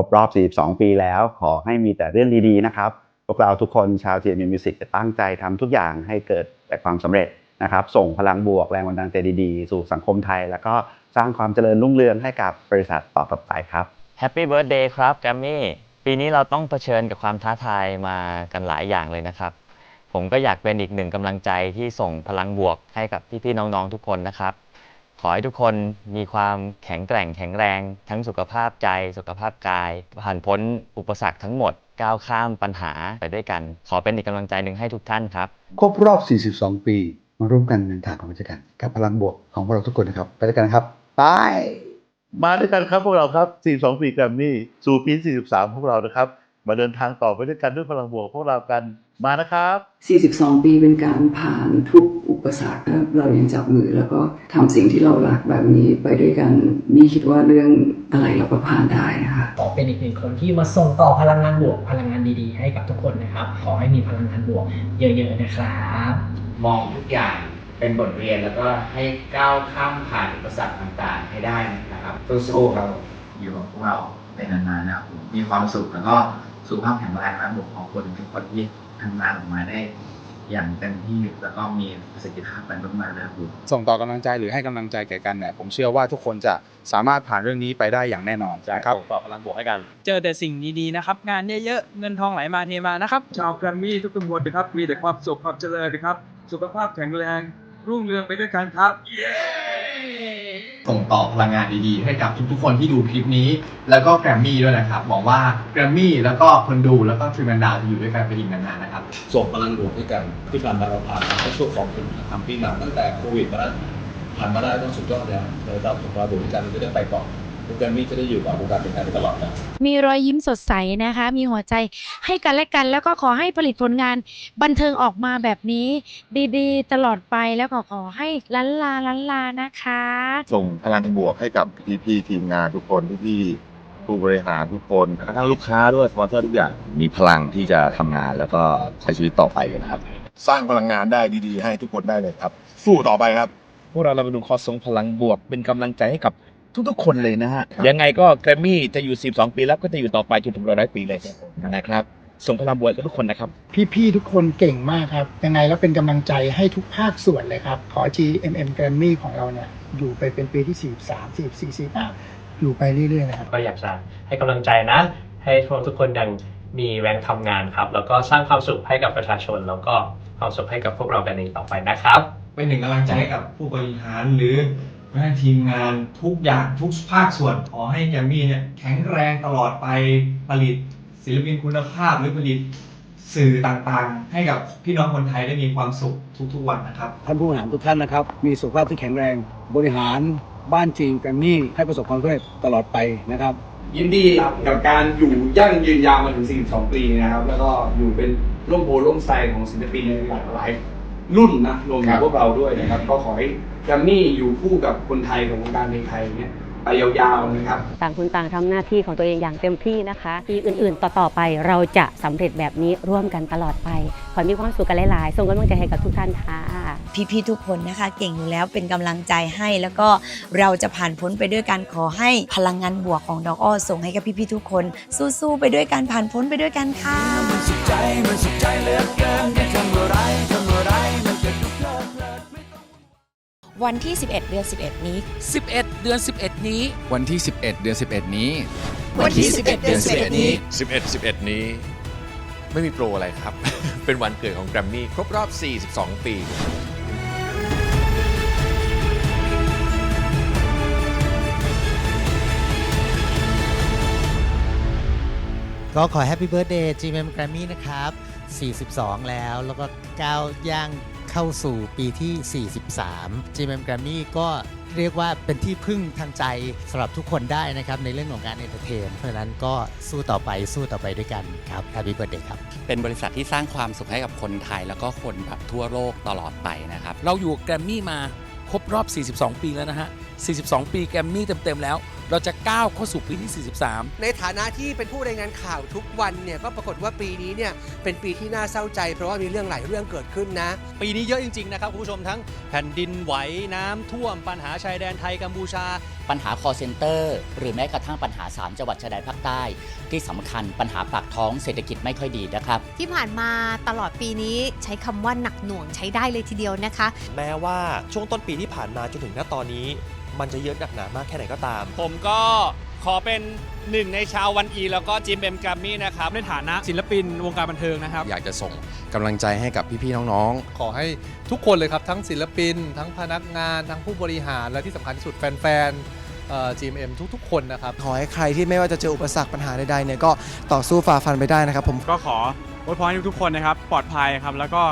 รบรอบ 42 ปีแล้ว ขอให้มีแต่เรื่องดีๆนะครับ พวกเราทุกคนชาว GMM Music จะตั้งใจทำทุกอย่างให้เกิดแต่ความสำเร็จนะครับ ส่งพลังบวกแรงบันดาลใจดีๆ สู่สังคมไทย แล้วก็สร้างความเจริญรุ่งเรืองให้กับบริษัทต่อไปครับแฮปปี้เบิร์ดเดย์ครับแกมมี่ปีนี้เราต้องเผชิญกับความท้าทายมากันหลายอย่างเลยนะครับ ผมก็อยากเป็นอีกหนึ่งกำลังใจที่ส่งพลังบวกให้กับพี่ๆน้องๆทุกคนนะครับ ขอให้ทุกคนมีความแข็งแกร่งแข็งแรง ทั้งสุขภาพใจ สุขภาพกาย ผ่านพ้นอุปสรรคทั้งหมด ก้าวข้ามปัญหาไปด้วยกัน ขอเป็นอีกกำลังใจหนึ่งให้ทุกท่านครับ ครบรอบ 42 ปี มาร่วมกันเดินทางของราชการกับพลังบวกของพวกเราทุกคนนะครับ ไปด้วยกันนะครับไปมาด้วยกันครับพวกเราครับ 42 ปีแกรมมี่สู่ปี 43 พวกเรานะครับ มาเดินทางต่อไปด้วยกันด้วยพลังบวกพวกเรากัน มานะครับ 42 ปีเป็นการผ่านทุกอุปสรรคแล้วเรายังจับมือแล้วก็ทำสิ่งที่เรารักแบบนี้ไปด้วยกันนี่คิดว่าเรื่องอะไรเราก็ผ่านได้นะคะขอเป็นอีกหนึ่งคนที่มาส่งต่อพลังงานบวกพลังงานดีๆ ให้กับทุกคนนะครับ ขอให้มีพลังงานบวกเยอะๆนะครับมองทุกอย่างเป็นบทเรียนแล้วก็ให้ก้าวข้ามผ่านอุปสรรคต่างๆ ให้ได้นะครับสู้ๆครับอยู่กับพวกเราเป็นนานๆนะครับผมมีความสุขแล้วก็สุขภาพแข็งแรงและผมขอบคุณทุกคนที่ ทำงานออกมาได้ อย่างเต็มที่แล้วก็มีประสิทธิภาพไปมากๆนะครับผมส่งต่อกำลังใจหรือให้กำลังใจแก่กันเนี่ยผมเชื่อว่าทุกคนจะสามารถผ่านเรื่องนี้ไปได้อย่างแน่นอนนะครับส่งต่อพลังบวกให้กัน เจอแต่สิ่งดีๆนะครับ งานเยอะๆเงินทองไหลมาเทมานะครับชาวแกรมมี่ทุกตำบลนะครับมีแต่ความสุขความเจริญนะครับ สุขภาพแข็งแรงรุ่งเรืองไปด้วยกันครับ ส่งต่อพลังงานดีๆ ให้กับทุกๆคนที่ดูคลิปนี้ แล้วก็แกรมมี่ด้วยนะครับหวังว่าแกรมมี่แล้วก็คนดูแล้วก็ทริมันดาวจะอยู่ด้วยกันไปอีกนานๆนะครับ ส่งพลังบวกให้กันที่ผ่านมาเราผ่านมาช่วงสองปีทำปีหนักตั้งแต่โควิดมาแล้วผ่านมาได้ต้องสุดยอดแล้วเลยเราส่งพลังบวกด้วยกันเราจะได้ไปต่อ วงการนี้จะได้อยู่กับวงการเป็นการไปตลอดนะมีรอยยิ้มสดใสนะคะ มีหัวใจให้กันและกัน แล้วก็ขอให้ผลิตผลงานบันเทิงออกมาแบบนี้ ดีๆ ตลอดไปแล้วก็ขอให้ลันลาลันลานะคะ ส่งพลังบวกให้กับพี่ๆทีมงานทุกคนพี่ๆผู้บริหารทุกคนกระทั่งลูกค้าด้วยสปอนเซอร์ทุกอย่างมีพลังที่จะทำงานแล้วก็ใช้ชีวิตต่อไปกันครับ สร้างพลังงานได้ดีๆ ให้ทุกคนได้เลยครับ สู้ต่อไปครับ พวกเราเราเป็นดูคอส่งพลังบวก เป็นกำลังใจให้กับ ทุกๆคนเลยนะฮะ ยังไงก็แกรมมี่จะอยู่ 12 ปีแล้วก็จะอยู่ต่อไปจนถึงร้อยปีเลยนะครับส่งพลังบวกกับทุกคนนะครับ พี่ๆทุกคนเก่งมากครับ ยังไงแล้วเป็นกำลังใจให้ทุกภาคส่วนเลยครับ ขอ GMM Grammy ของเราเนี่ย อยู่ไปเป็นปีที่ 43 44 45อยู่ไปเรื่อยๆนะครับ ก็อยากจะให้กำลังใจนะ ให้พวกทุกคนยังมีแรงทำงานครับ แล้วก็สร้างความสุขให้กับประชาชน แล้วก็ความสุขให้กับพวกเรากันเองต่อไปนะครับ เป็นหนึ่งกำลังใจให้กับผู้บริหารหรือ แม่ทีมงานทุกอย่างทุกภาคส่วนขอให้แกรมมี่เนี่ยแข็งแรงตลอดไปผลิตศิลปินคุณภาพหรือผลิตสื่อต่างๆ ให้กับพี่น้องคนไทยได้มีความสุขทุกๆวันนะครับ ท่านผู้บริหารทุกท่านนะครับ มีสุขภาพที่แข็งแรง บริหารบ้านจริงแกรมมี่ให้ประสบความสำเร็จตลอดไปนะครับ ยินดีกับการอยู่ยั่งยืนยาวมาถึง 42 ปีนะครับ แล้วก็อยู่เป็นร่มโพร่มไทรของศิลปินในหลากหลาย รุ่นนะรวมถึงพวกเราด้วยนะครับก็ขอให้แกรมมี่อยู่คู่กับคนไทยของวงการเพลงไทยเนี่ยไปยาวๆนะครับ ต่างคนต่างทำหน้าที่ของตัวเองอย่างเต็มที่นะคะปีอื่นๆ ต่อๆไปเราจะสำเร็จแบบนี้ร่วมกันตลอดไป ขอมีความสุขกันหลายๆส่งกำลังใจให้กับทุกท่านค่ะพี่ๆทุกคนนะคะ เก่งอยู่แล้วเป็นกำลังใจให้แล้วก็เราจะผ่านพ้นไปด้วยกันขอให้พลังงานบวกของดอกอ้อส่งให้กับพี่ๆทุกคน สู้ๆไปด้วยกันผ่านพ้นไปด้วยกันค่ะ วันที่ 11 เดือน 11 นี้ 11 เดือน 11 นี้ วันที่ 11 เดือน 11 นี้ วันที่ 11 เดือน 11 นี้ 11 11 นี้ ไม่มีโปรอะไรครับ เป็นวันเกิดของแกรมมี่ครบรอบ 42 ปีก็ขอแฮปปี้เบิร์ดเดย์ GMM Grammy นะครับ 42 แล้ว แล้วก็ก้าวย่าง เข้าสู่ปีที่ 43 GMM Grammy ก็เรียกว่าเป็นที่พึ่งทางใจสำหรับทุกคนได้นะครับ ในเรื่องของการเอนเตอร์เทน เพราะฉะนั้นก็สู้ต่อไปสู้ต่อไปด้วยกันครับแฮปปี้เบิร์ดเดย์ครับ เป็นบริษัทที่สร้างความสุขให้กับคนไทย แล้วก็คนแบบทั่วโลกตลอดไปนะครับ เราอยู่แกรมมี่มาครบรอบ 42 ปีแล้วนะฮะ 42 ปีแกรมมี่เต็ม ๆ แล้ว เราจะก้าวเข้าสู่ปีที่ 43 ในฐานะที่เป็นผู้รายงานข่าวทุกวันเนี่ยก็ปรากฏว่าปีนี้เนี่ยเป็นปีที่น่าเศร้าใจ เพราะว่ามีเรื่องหลายเรื่องเกิดขึ้นนะ ปีนี้เยอะจริงๆนะครับคุณผู้ชมทั้งแผ่นดินไหวน้ำท่วมปัญหาชายแดนไทยกัมพูชา ปัญหา call center หรือแม้กระทั่งปัญหา3จังหวัดชายแดนภาคใต้ ที่สำคัญปัญหาปากท้องเศรษฐกิจไม่ค่อยดีนะครับ ที่ผ่านมาตลอดปีนี้ใช้คำว่าหนักหน่วงใช้ได้เลยทีเดียวนะคะ แม้ว่าช่วงต้นปีที่ผ่านมาจนถึงณตอนนี้ มันจะเยอะหนักหนามากแค่ไหนก็ตาม ผมก็ขอเป็นหนึ่งในชาววันอีแล้วก็จิมเบมกัมมี่นะครับในฐานะศิลปินวงการบันเทิงนะครับ อยากจะส่งกำลังใจให้กับพี่ๆน้องขอให้ทุกคนเลยครับ ทั้งศิลปิน ทั้งพนักงาน ทั้งผู้บริหาร และที่สำคัญที่สุดแฟนๆเอ่อ GMM ทุกๆ คนนะครับ ขอให้ใครที่ไม่ว่าจะเจออุปสรรคปัญหาใดๆเนี่ยก็ต่อสู้ฝ่าฟันไปได้นะครับผม ก็ขออวยพรให้ทุกๆคนนะครับ ปลอดภัยครับ แล้วก็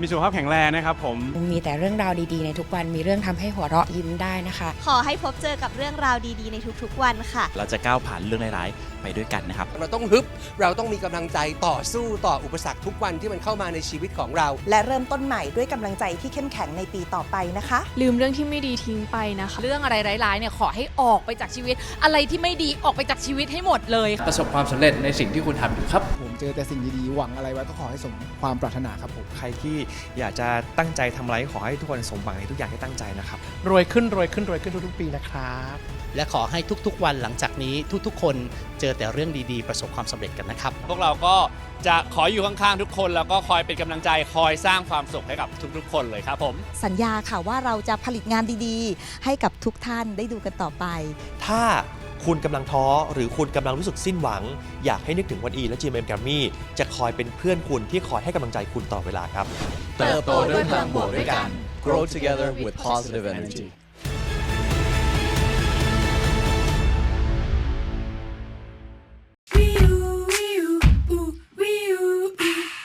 มีสุขภาพแข็งแรงนะครับผม มีแต่เรื่องราวดีๆในทุกวัน มีเรื่องทำให้หัวเราะยิ้มได้นะคะ ขอให้พบเจอกับเรื่องราวดีๆในทุกๆวันค่ะ เราจะก้าวผ่านเรื่องร้ายๆไปด้วยกันนะครับ เราต้องฮึบ เราต้องมีกำลังใจต่อสู้ต่ออุปสรรคทุกวันที่มันเข้ามาในชีวิตของเรา และเริ่มต้นใหม่ด้วยกำลังใจที่เข้มแข็งในปีต่อไปนะคะ ลืมเรื่องที่ไม่ดีทิ้งไปนะคะ เรื่องอะไรร้ายๆเนี่ยขอให้ออกไปจากชีวิต อะไรที่ไม่ดีออกไปจากชีวิตให้หมดเลย ประสบความสำเร็จในสิ่งที่คุณทำอยู่ครับผม เจอแต่สิ่งดีๆ หวังอะไรไว้ก็ขอให้สมความปรารถนาครับผม ใครที่อยากจะตั้งใจทำอะไรขอให้ทุกคนสมหวังในทุกอย่างที่ตั้งใจนะครับ รวยขึ้นรวยขึ้นรวยขึ้นทุกๆปีนะครับ และขอให้ทุกๆวันหลังจากนี้ทุกๆ คนเจอแต่เรื่องดีๆ ประสบความสำเร็จกันนะครับ พวกเราก็จะขออยู่ข้างๆทุกคน แล้วก็คอยเป็นกำลังใจคอยสร้างความสุขให้กับทุกๆ คนเลยครับผม สัญญาค่ะว่าเราจะผลิตงานดีๆ ให้กับทุกท่านได้ดูกันต่อไป ถ้า คุณกำลังท้อหรือคุณกำลังรู้สึกสิ้นหวัง อยากให้นึกถึงวันอีและ GMM Grammy จะคอยเป็นเพื่อนคุณที่คอยให้กำลังใจคุณต่อเวลาครับ เติบโตด้วยพลังบวกด้วยกัน Grow together with positive energy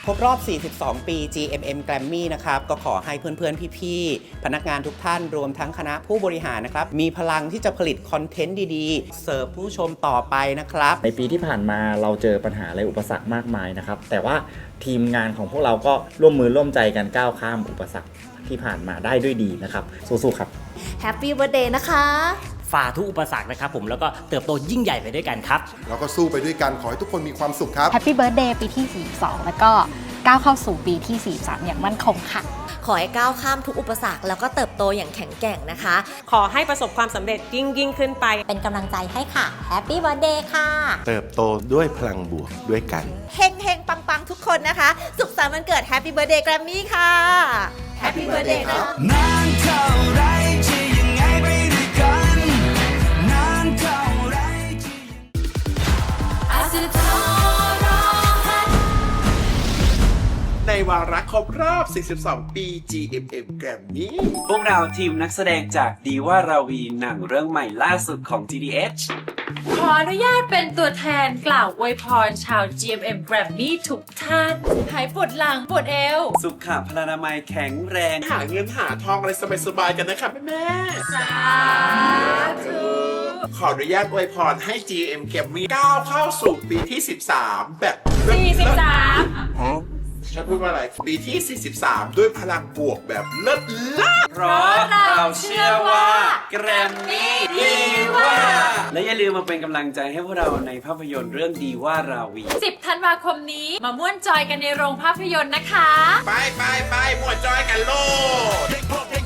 ครบรอบ 42 ปี GMM Grammy นะครับ ก็ขอให้เพื่อนๆ พี่ๆ พนักงานทุกท่านรวมทั้งคณะผู้บริหารนะครับ มีพลังที่จะผลิตคอนเทนต์ดีๆ เสิร์ฟผู้ชมต่อไปนะครับ ในปีที่ผ่านมาเราเจอปัญหาและอุปสรรคมากมายนะครับ แต่ว่าทีมงานของพวกเราก็ร่วมมือร่วมใจกันก้าวข้ามอุปสรรคที่ผ่านมาได้ด้วยดีนะครับ สู้ๆ ครับแฮปปี้เบ t ร์ a เดย์นะคะ ฝ่าทุกอุปสรรคนะครับผมแล้วก็เติบโตยิ่งใหญ่ไปด้วยกันครับ เราก็สู้ไปด้วยกัน ขอให้ทุกคนมีความสุขครับแฮปปี้เบิร์ดเดย์ปีที่ 42 แล้วก็ก้าวเข้าสู่ปีที่ 43 อย่างมั่นคงค่ะ ขอให้ก้าวข้ามทุกอุปสรรคแล้วก็เติบโตอย่างแข็งแกร่งนะคะ ขอให้ประสบความสำเร็จยิ่งยิ่งขึ้นไป เป็นกำลังใจให้ค่ะแฮปปี้เบ t ร์ a เดย์ค่ะเติบโตด้วยพลังบวกด้วยกัน เฮงเฮงปังปังทุกคนนะคะ สุขสันต์วันเกิดแฮปปี้เบ t ร์ a เดย์แกรมมี่ค่ะแฮปปี้เบ t วาระครบรอบ 42 ปี GMM Grammy พวกเราทีมนักแสดงจากดีว่าราวีหนังเรื่องใหม่ล่าสุดของ GDH ขออนุญาตเป็นตัวแทนกล่าวอวยพรชาว GMM Grammy ทุกท่านหายปวดหลังปวดเอว สุขพลานามัยแข็งแรง หาเงินหาทองอะไรสบายๆกันนะครับแม่สาธุๆขออนุญาตอวยพรให้ GMM Grammy ก้าวเข้าสู่ปีที่ 13 แบบ43 ฉันพูดว่าอะไร ปีที่ 43 ด้วยพลังบวกแบบเลิศล่าเพราะเราเชื่อว่าแกรมมี่ดีว่า และอย่าลืมมาเป็นกำลังใจให้พวกเราในภาพยนตร์เรื่องดีว่าราวี 10 ธันวาคมนี้มาม่วนจอยกันในโรงภาพยนตร์นะคะ ไปไปไปหมวดจอยกันโลด